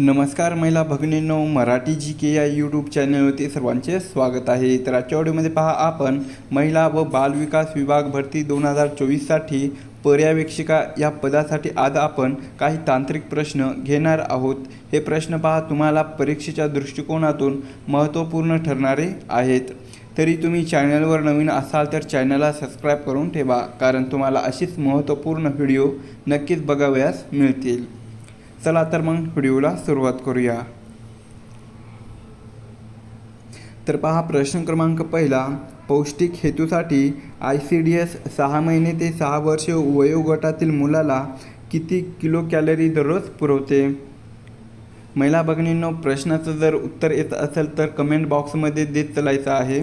नमस्कार महिला भगिनींनो मराठी जी के या यूट्यूब चॅनलवरती सर्वांचे स्वागत आहे. तर आजच्या व्हिडिओमध्ये पहा आपण महिला व बालविकास विभाग भरती दोन हजार चोवीससाठी पर्यवेक्षिका या पदासाठी आज आपण काही तांत्रिक प्रश्न घेणार आहोत. हे प्रश्न पहा तुम्हाला परीक्षेच्या दृष्टिकोनातून महत्त्वपूर्ण ठरणारे आहेत. तरी तुम्ही चॅनलवर नवीन असाल तर चॅनलला सबस्क्राईब करून ठेवा कारण तुम्हाला अशीच महत्त्वपूर्ण व्हिडिओ नक्कीच बघावयास मिळतील. चला तर मग व्हिडिओला सुरुवात करूया. तर पहा प्रश्न क्रमांक पहिला. पौष्टिक हेतूसाठी आय सी डी एस सहा महिने ते सहा वर्ष वयोगटातील मुलाला किती किलो कॅलरी दररोज पुरवते? महिला भगिनींनो प्रश्नाचं जर उत्तर येत असेल तर कमेंट बॉक्समध्ये देत चलायचं आहे.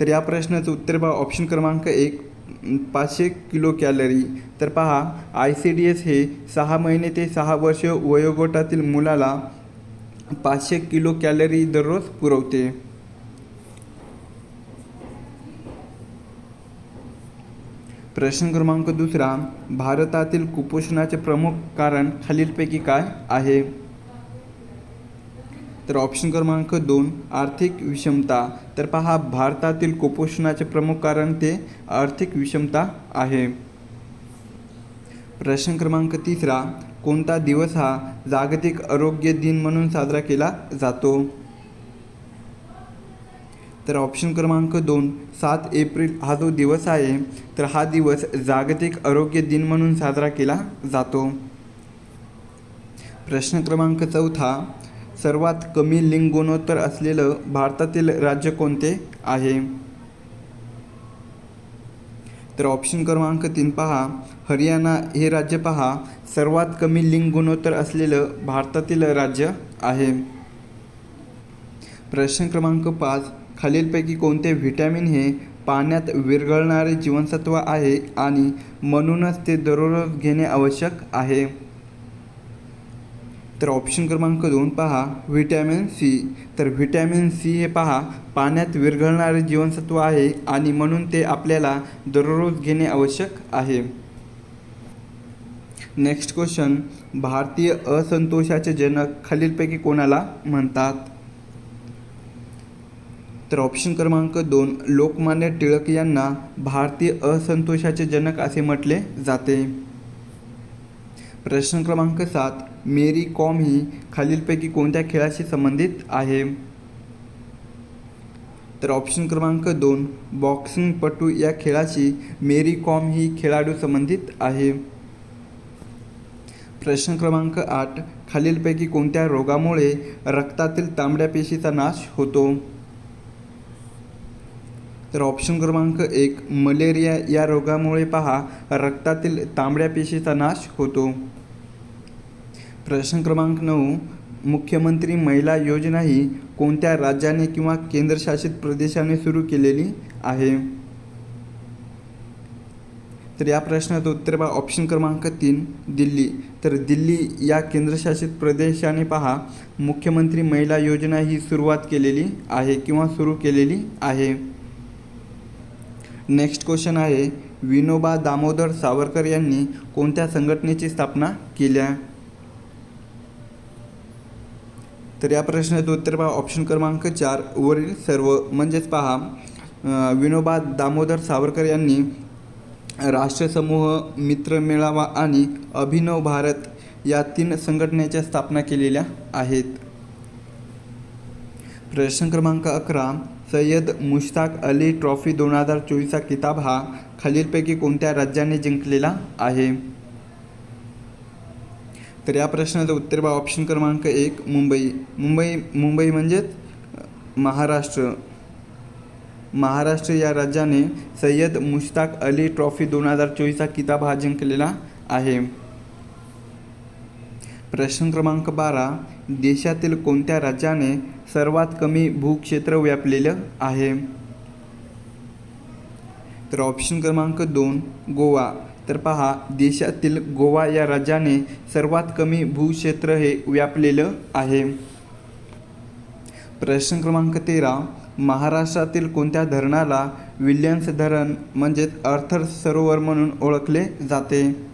तर या प्रश्नाचं उत्तर बा ऑप्शन क्रमांक एक. पाचशे किलो कॅलरी. तर पहा आय सी डी एस हे सहा महिने ते सहा वर्ष वयोगटातील मुलाला पाचशे किलो कॅलरी दररोज पुरवते. प्रश्न क्रमांक दुसरा भारतातील कुपोषणाचे प्रमुख कारण खालीलपैकी काय आहे? तर ऑप्शन क्रमांक दोन आर्थिक विषमता. तर पहा भारतातील कुपोषणाचे प्रमुख कारण ते आर्थिक विषमता आहे. प्रश्न क्रमांक तिसरा कोणता दिवस हा जागतिक आरोग्य दिन म्हणून साजरा केला जातो? तर ऑप्शन क्रमांक दोन सात एप्रिल हा जो दिवस आहे तर हा दिवस जागतिक आरोग्य दिन म्हणून साजरा केला जातो. प्रश्न क्रमांक चौथा सर्वात कमी लिंग गुणोत्तर असलेलं भारतातील राज्य कोणते आहे? तर ऑप्शन क्रमांक तीन पहा. हरियाणा हे राज्य पहा. सर्वात कमी लिंग गुणोत्तर असलेलं भारतातील राज्य आहे. प्रश्न क्रमांक पाच. खालीलपैकी कोणते व्हिटॅमिन हे पाण्यात विरघळणारे जीवनसत्व आहे आणि म्हणूनच ते दररोज घेणे आवश्यक आहे? तर ऑप्शन क्रमांक दोन पहा व्हिटॅमिन सी तर व्हिटॅमिन सी हे पहा पाण्यात विरघळणारे जीवनसत्व आहे आणि म्हणून ते आपल्याला दररोज घेणे आवश्यक आहे. नेक्स्ट क्वेश्चन भारतीय असंतोषाचे जनक खालीलपैकी कोणाला म्हणतात? तर ऑप्शन क्रमांक दोन लोकमान्य टिळक यांना भारतीय असंतोषाचे जनक असे म्हटले जाते. प्रश्न क्रमांक सात मेरी कॉम ही खालीलपैकी कोणत्या खेळाशी संबंधित आहे? तर ऑप्शन क्रमांक दोन बॉक्सिंगपटू या खेळाशी मेरी कॉम ही खेळाडू संबंधित आहे. प्रश्न क्रमांक आठ खालीलपैकी कोणत्या रोगामुळे रक्तातील तांबड्या पेशीचा नाश होतो? तर ऑप्शन क्रमांक एक मलेरिया या रोगामुळे पहा रक्तातील तांबड्या पेशीचा नाश होतो. प्रश्न क्रमांक नऊ मुख्यमंत्री महिला योजना ही कोणत्या राज्याने किंवा केंद्रशासित प्रदेशाने सुरू केलेली आहे? तर या प्रश्नाचं उत्तर पहा ऑप्शन क्रमांक तीन दिल्ली. तर दिल्ली या केंद्रशासित प्रदेशाने पहा मुख्यमंत्री महिला योजना ही सुरुवात केलेली आहे किंवा सुरू केलेली आहे. नेक्स्ट क्वेश्चन आहे विनोबा दामोदर सावरकर यांनी कोणत्या संघटनेची स्थापना केल्या? तर या प्रश्नाचं उत्तर पहा. ऑप्शन क्रमांक चार वरील सर्व म्हणजेच पहा. विनोबा दामोदर सावरकर यांनी राष्ट्रसमूह मित्र मेळावा आणि अभिनव भारत या तीन संघटनेच्या स्थापना केलेल्या आहेत. प्रश्न क्रमांक अकरा सय्यद मुश्ताक अली ट्रॉफी दोन हजार चोवीसचा किताब हा खालीलपैकी कोणत्या राज्याने जिंकलेला आहे? तर या प्रश्नाचं उत्तर बा ऑप्शन क्रमांक एक मुंबई. मुंबई मुंबई म्हणजेच महाराष्ट्र. महाराष्ट्र या राज्याने सय्यद मुश्ताक अली ट्रॉफी दोन हजार चोवीसचा किताब हा जिंकलेला आहे. प्रश्न क्रमांक बारा देशातील कोणत्या राज्याने सर्वात कमी भूक्षेत्र व्यापलेलं आहे? तर ऑप्शन क्रमांक दोन गोवा. तर पहा देशातील गोवा या राज्याने सर्वात कमी भूक्षेत्र हे व्यापलेलं आहे. प्रश्न क्रमांक तेरा महाराष्ट्रातील कोणत्या धरणाला विल्यम्स धरण म्हणजेच अर्थर सरोवर म्हणून ओळखले जाते?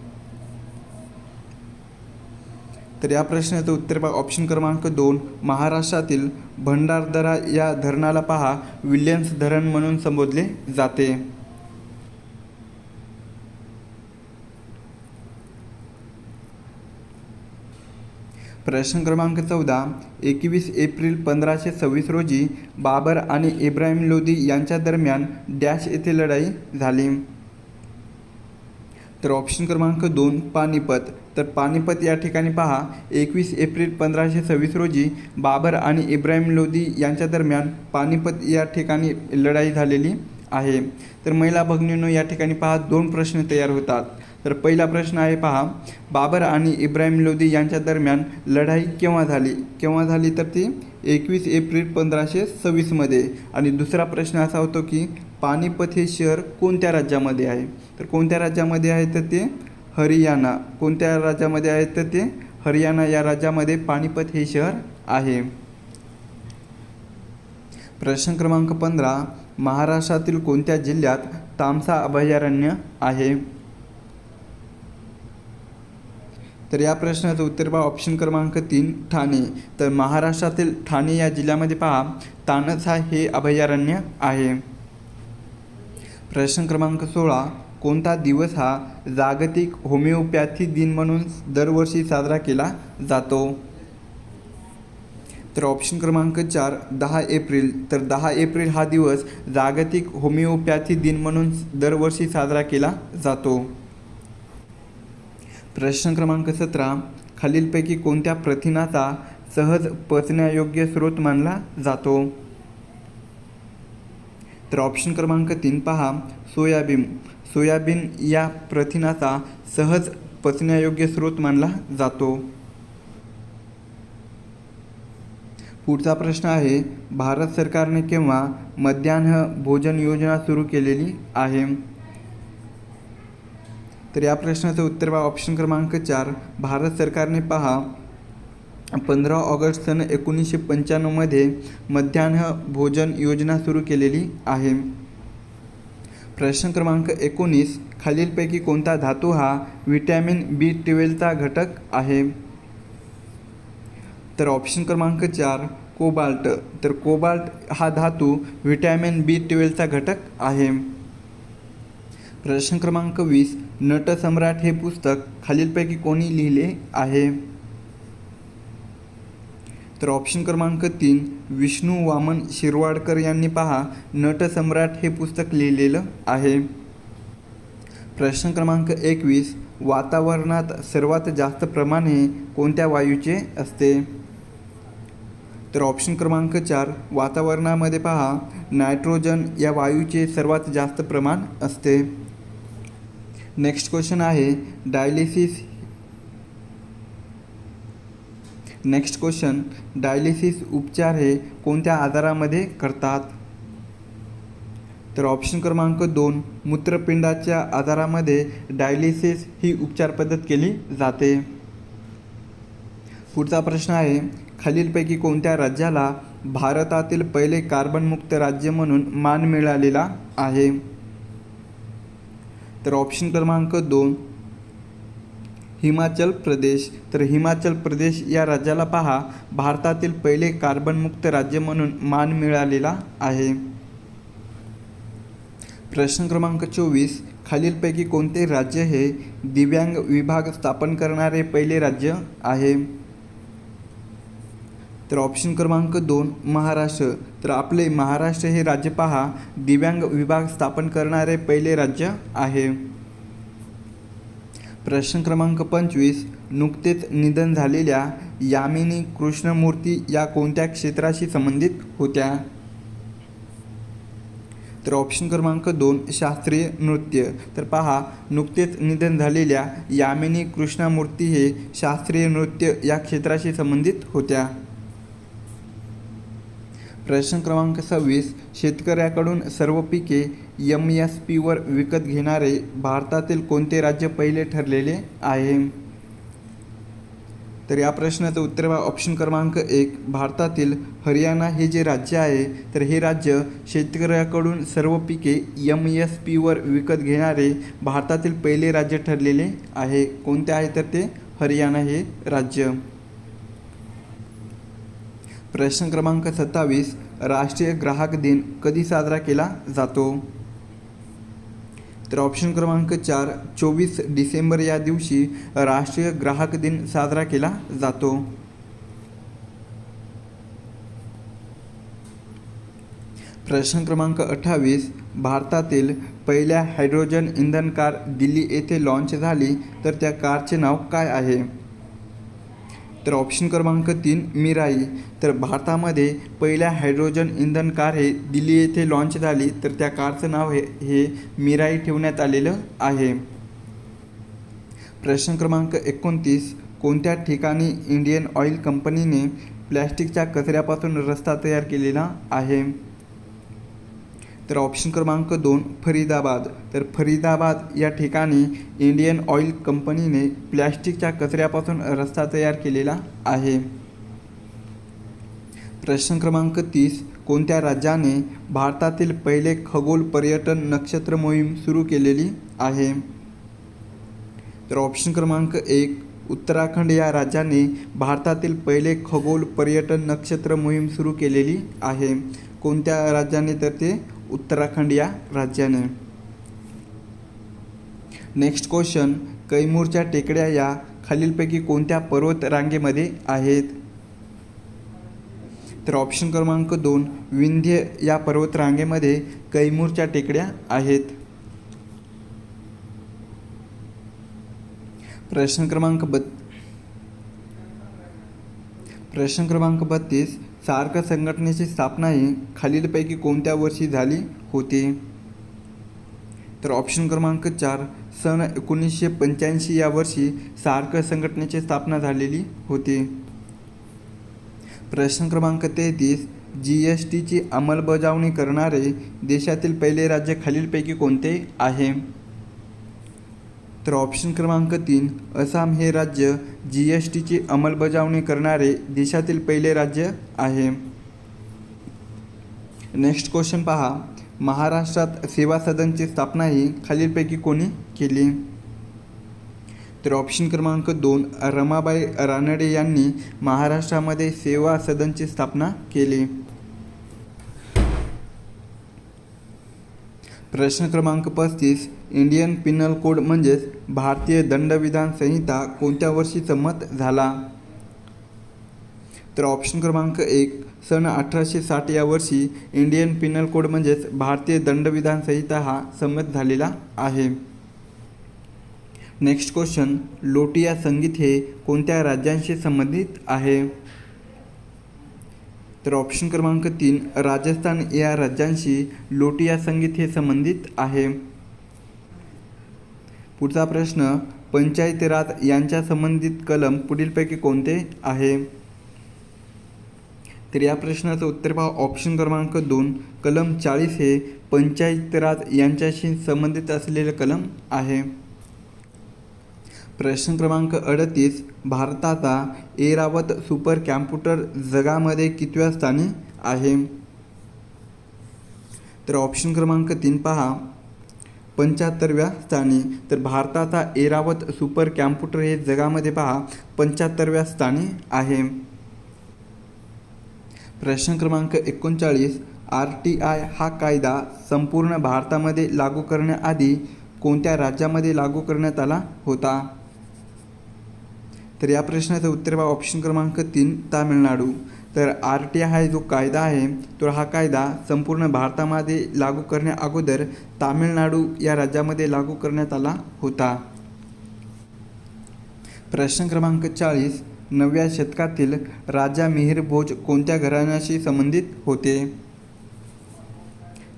तर या प्रश्नाचं उत्तर पहा. ऑप्शन क्रमांक दोन महाराष्ट्रातील भंडारदरा या धरणाला पहा. विल्यम्स धरण म्हणून संबोधले जाते. प्रश्न क्रमांक चौदा एकवीस एप्रिल पंधराशे सव्वीस रोजी बाबर आणि इब्राहिम लोदी यांच्या दरम्यान डॅश येथे लढाई झाली. तर ऑप्शन क्रमांक दोन पानिपत. तर पानिपत या ठिकाणी पहा एकवीस एप्रिल पंधराशे सव्वीस रोजी बाबर आणि इब्राहिम लोदी यांच्या दरम्यान पानिपत या ठिकाणी लढाई झालेली आहे. तर महिला भगिनींनो या ठिकाणी पहा दोन प्रश्न तयार होतात. तर पहिला प्रश्न आहे पहा बाबर आणि इब्राहिम लोदी यांच्या दरम्यान लढाई केव्हा झाली? केव्हा झाली तर ती एकवीस एप्रिल पंधराशे सव्वीसमध्ये आणि दुसरा प्रश्न असा होतो की पानिपत हे शहर कोणत्या राज्यामध्ये आहे? तर कोणत्या राज्यामध्ये आहे तर ते हरियाणा. कोणत्या राज्यामध्ये आहे तर ते हरियाणा या राज्यामध्ये पानिपत हे शहर आहे. प्रश्न क्रमांक पंधरा. महाराष्ट्रातील कोणत्या जिल्ह्यात तामसा अभयारण्य आहे? तर या प्रश्नाचं उत्तर पहा. ऑप्शन क्रमांक तीन ठाणे. तर महाराष्ट्रातील ठाणे या जिल्ह्यामध्ये पहा. तानसा हे अभयारण्य आहे. प्रश्न क्रमांक सोळा कोणता दिवस हा जागतिक होमिओपॅथी दिन म्हणून दरवर्षी साजरा केला जातो? तर ऑप्शन क्रमांक चार दहा एप्रिल. तर दहा एप्रिल हा दिवस जागतिक होमिओपॅथी दिन म्हणून दरवर्षी साजरा केला जातो. प्रश्न क्रमांक सतरा खालीलपैकी कोणत्या प्रथिनाचा सहज पचण्यायोग्य स्रोत मानला जातो? तर ऑप्शन क्रमांक तीन पहा. सोयाबीन. सोयाबीन या प्रथिनाचा सहज पचण्यायोग्य स्रोत मानला जातो. पुढचा प्रश्न आहे भारत सरकारने केव्हा मध्यान्ह भोजन योजना सुरू केलेली आहे? तर या प्रश्नाचं उत्तर पहा. ऑप्शन क्रमांक चार. भारत सरकारने पहा पंधरा ऑगस्ट सन एकोणीसशे पंच्याण्णवमध्ये मध्यान्ह भोजन योजना सुरू केलेली आहे. प्रश्न क्रमांक एकोणीस खालीलपैकी कोणता धातू हा व्हिटॅमिन बी ट्वेल्वचा घटक आहे? तर ऑप्शन क्रमांक चार कोबाल्ट. तर कोबाल्ट हा धातू व्हिटॅमिन बी ट्वेल्वचा घटक आहे. प्रश्न क्रमांक वीस नटसम्राट हे पुस्तक खालीलपैकी कोणी लिहिले आहे? तर ऑप्शन क्रमांक तीन विष्णू वामन शिरवाडकर यांनी पहा नटसम्राट हे पुस्तक लिहिलेलं आहे. प्रश्न क्रमांक एकवीस वातावरणात सर्वात जास्त प्रमाण हे कोणत्या वायूचे असते? तर ऑप्शन क्रमांक चार वातावरणामध्ये पहा नायट्रोजन या वायूचे सर्वात जास्त प्रमाण असते. नेक्स्ट क्वेश्चन आहे डायलिसिस नेक्स्ट क्वेश्चन डायलिसिस उपचार हे कोणत्या आजारामध्ये करतात? तर ऑप्शन क्रमांक दोन मूत्रपिंडाच्या आजारामध्ये डायलिसिस ही उपचार पद्धत केली जाते. पुढचा प्रश्न आहे खालीलपैकी कोणत्या राज्याला भारतातील पहिले कार्बनमुक्त राज्य म्हणून मान मिळालेला आहे? तर ऑप्शन क्रमांक दोन हिमाचल प्रदेश. तर हिमाचल प्रदेश या राज्याला पहा. भारतातील पहिले कार्बनमुक्त राज्य म्हणून मान मिळालेला आहे. प्रश्न क्रमांक चोवीस. खालीलपैकी कोणते राज्य हे दिव्यांग विभाग स्थापन करणारे पहिले राज्य आहे? तर ऑप्शन क्रमांक दोन महाराष्ट्र. तर आपले महाराष्ट्र हे राज्य पहा. दिव्यांग विभाग स्थापन करणारे पहिले राज्य आहे. प्रश्न क्रमांक पंचवीस नुकतेच निधन झालेल्या यामिनी कृष्णमूर्ती या कोणत्या क्षेत्राशी संबंधित होत्या? तर ऑप्शन क्रमांक दोन शास्त्रीय नृत्य. तर पहा नुकतेच निधन झालेल्या यामिनी कृष्णमूर्ती हे शास्त्रीय नृत्य या क्षेत्राशी संबंधित होत्या? प्रश्न क्रमांक सव्वीस शेतकऱ्याकडून सर्व पिके एम एस पीवर विकत घेणारे भारतातील कोणते राज्य पहिले ठरलेले आहे? तर या प्रश्नाचं उत्तर ऑप्शन क्रमांक एक भारतातील हरियाणा हे जे राज्य आहे तर हे राज्य शेतकऱ्याकडून सर्व पिके एम एस पीवर विकत घेणारे भारतातील पहिले राज्य ठरलेले आहे. कोणते आहे तर ते? हरियाणा हे राज्य. प्रश्न क्रमांक सत्तावीस राष्ट्रीय ग्राहक दिन कधी साजरा केला जातो? तर ऑप्शन क्रमांक चार चोवीस डिसेंबर या दिवशी राष्ट्रीय ग्राहक दिन साजरा केला जातो. प्रश्न क्रमांक अठ्ठावीस भारतातील पहिल्या हायड्रोजन इंधन कार दिल्ली येथे लॉन्च झाली तर त्या कारचे नाव काय आहे? तर ऑप्शन क्रमांक तीन मिराई. तर भारतामध्ये पहिल्या हायड्रोजन इंधन कार हे दिल्ली येथे लॉन्च झाली. तर त्या कारचं नाव हे हे मिराई ठेवण्यात आलेलं आहे. प्रश्न क्रमांक एकोणतीस. कोणत्या ठिकाणी इंडियन ऑइल कंपनीने प्लॅस्टिकच्या कचऱ्यापासून रस्ता तयार केलेला आहे? तर ऑप्शन क्रमांक दोन फरीदाबाद. तर फरीदाबाद या ठिकाणी इंडियन ऑइल कंपनीने प्लॅस्टिकच्या कचऱ्यापासून रस्ता तयार केलेला आहे. प्रश्न क्रमांक तीस कोणत्या राज्याने भारतातील पहिले खगोल पर्यटन नक्षत्र मोहीम सुरू केलेली आहे? तर ऑप्शन क्रमांक एक उत्तराखंड या राज्याने भारतातील पहिले खगोल पर्यटन नक्षत्र मोहीम सुरू केलेली आहे. कोणत्या राज्याने तर ते उत्तराखंड या राज्याने. नेक्स्ट क्वेश्चन कैमूरच्या टेकड्या या खालीलपैकी कोणत्या पर्वत रांगेमध्ये आहेत? तर ऑप्शन क्रमांक दोन विंध्य या पर्वत रांगेमध्ये कैमूरच्या टेकड्या आहेत. प्रश्न क्रमांक बत् प्रश्न क्रमांक बत्तीस सार्क संघटनेची स्थापना ही खालीलपैकी कोणत्या वर्षी झाली होती? तर ऑप्शन क्रमांक चार सन एकोणीसशे पंच्याऐंशी या वर्षी सार्क संघटनेची स्थापना झालेली होती. प्रश्न क्रमांक तेहतीस जी एस टीची अंमलबजावणी करणारे देशातील पहिले राज्य खालीलपैकी कोणते आहे? तर ऑप्शन क्रमांक तीन आसाम हे राज्य जी एस टीची अंमलबजावणी करणारे देशातील पहिले राज्य आहे. नेक्स्ट क्वेश्चन पहा. महाराष्ट्रात सेवा सदनची स्थापना ही खालीलपैकी कोणी केली? तर ऑप्शन क्रमांक दोन रमाबाई रानडे यांनी महाराष्ट्रामध्ये सेवा सदनची स्थापना केली. प्रश्न क्रमांक पस्तीस इंडियन पिनल कोड म्हणजेच भारतीय दंडविधान संहिता कोणत्या वर्षी संमत झाला? तर ऑप्शन क्रमांक एक सन अठराशे साठ या वर्षी इंडियन पिनल कोड म्हणजेच भारतीय दंडविधान संहिता हा संमत झालेला आहे. नेक्स्ट क्वेश्चन लोटिया संगीत हे कोणत्या राज्यांशी संबंधित आहे? तर ऑप्शन क्रमांक तीन राजस्थान या राज्यांशी लोटिया संगीत हे संबंधित आहे. पुढचा प्रश्न पंचायती राज यांच्या संबंधित कलम पुढीलपैकी कोणते आहे? तर या प्रश्नाचं उत्तर पहा. ऑप्शन क्रमांक दोन कलम चाळीस हे पंचायत राज यांच्याशी संबंधित असलेले कलम आहे. प्रश्न क्रमांक अडतीस भारताचा एरावत सुपर कॅम्प्युटर जगामध्ये कितव्या स्थानी आहे? तर ऑप्शन क्रमांक तीन पहा. पंच्याहत्तरव्या स्थानी. तर भारताचा एरावत सुपर कॅम्प्युटर हे जगामध्ये पहा पंच्याहत्तरव्या स्थानी आहे. प्रश्न क्रमांक एकोणचाळीस आर टी आय हा कायदा संपूर्ण भारतामध्ये लागू करण्याआधी कोणत्या राज्यामध्ये लागू करण्यात आला होता? तर या प्रश्नाचं उत्तर बा ऑप्शन क्रमांक तीन तामिळनाडू. तर आर टी आय हा जो कायदा आहे तर हा कायदा संपूर्ण भारतामध्ये लागू करण्या अगोदर तामिळनाडू या राज्यामध्ये लागू करण्यात आला होता. प्रश्न क्रमांक चाळीस नवव्या शतकातील राजा मिहिर भोज कोणत्या घराण्याशी संबंधित होते?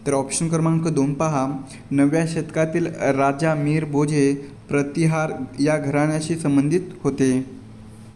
तर ऑप्शन क्रमांक दोन पहा. नवव्या शतकातील राजा मिहिर भोज हे प्रतिहार या घराण्याशी संबंधित होते.